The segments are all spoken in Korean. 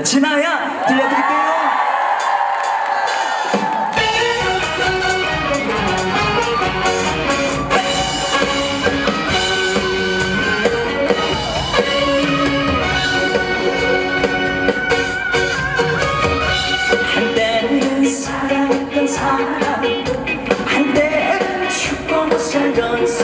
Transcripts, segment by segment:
네, 진아야 들려드릴게요. 한때는 사랑했던 사람 한때는 죽고 못 살던 사람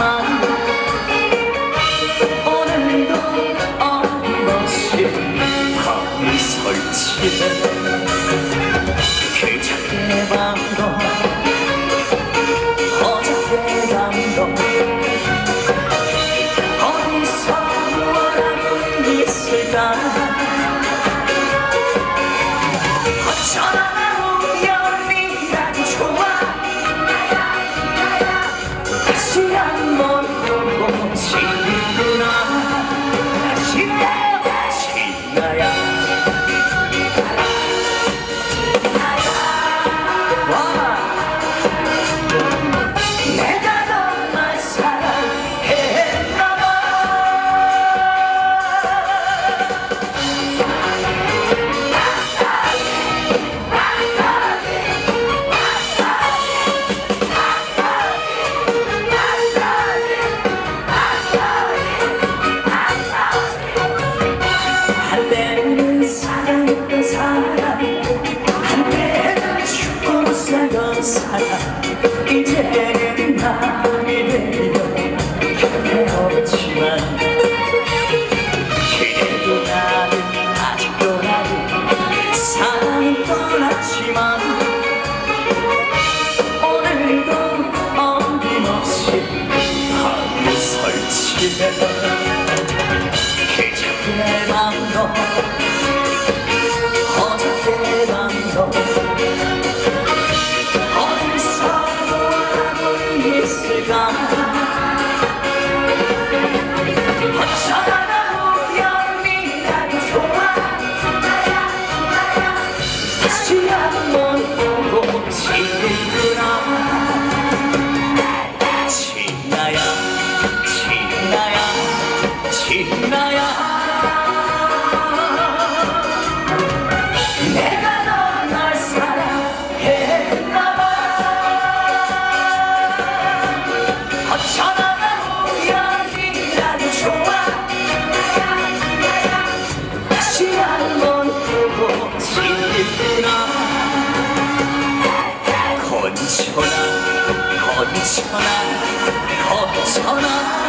하지만 오늘도 어김없이 밤이 설치해. 그 작게 밤도 이제는 밤이 되려 현대 없지만 그래도 나는 아직도 나는 사랑은 떠났지만 Come. sana